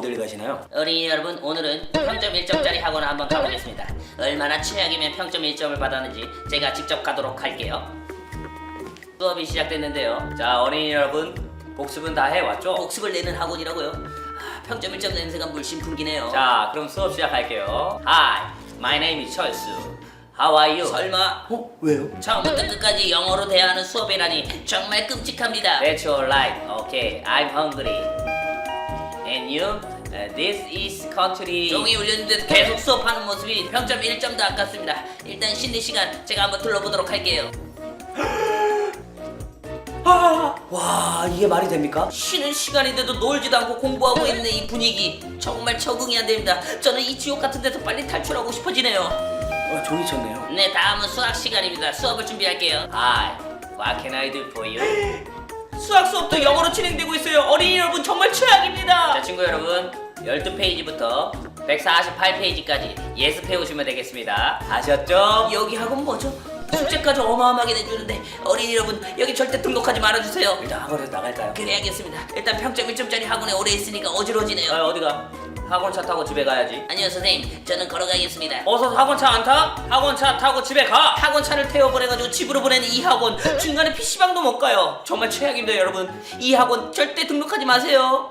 어딜 가시나요? 어린이 여러분 오늘은 평점 1점짜리 학원을 한번 가보겠습니다 얼마나 최악이면 평점 1점을 받았는지 제가 직접 가도록 할게요 수업이 시작됐는데요 자 어린이 여러분 복습은 다 해왔죠? 복습을 내는 학원이라고요? 아, 평점 1점 냄새가 물씬 풍기네요 자 그럼 수업 시작할게요 Hi, my name is 철수 How are you? 설마 어? 왜요? 처음부터 끝까지 영어로 대화하는 수업이라니 정말 끔찍합니다 That's your right. Okay, I'm hungry. And you? Uh, this is country. 종이 울렸는데도 계속 수업하는 모습이 평점 1점도 아깝습니다 일단 쉬는 시간 제가 한번 둘러보도록 할게요 아, 와 이게 말이 됩니까? 쉬는 시간인데도 놀지도 않고 공부하고 있는 이 분위기 정말 적응이 안 됩니다. 저는 이 지옥 같은 데서 빨리 탈출하고 싶어지네요. 어, 종이 쳤네요. 네, 다음은 수학 시간입니다. 수업을 준비할게요. Hi, what can I do for you? 수학 수업도 영어로 진행되고 있어요. 어린이 여러분 정말 최악 입니다. 자 친구 여러분 12페이지부터 148페이지까지 예습해 오시면 되겠습니다. 아셨죠? 여기 학원 뭐죠? 숙제까지 어마어마하게 내주는데 어린이 여러분 여기 절대 등록하지 말아주세요. 일단 학원에서 나갈까요? 그래야겠습니다. 일단 평점 1점짜리 학원에 오래 있으니까 어지러지네요. 아, 어디가? 학원차 타고 집에 가야지. 아니요 선생님, 저는 걸어가겠습니다. 어서 학원차 안 타? 학원차 타고 집에 가. 학원차를 태워보내가지고 집으로 보내는 이 학원 중간에 PC방도 못 가요 정말 최악입니다 여러분 이 학원 절대 등록하지 마세요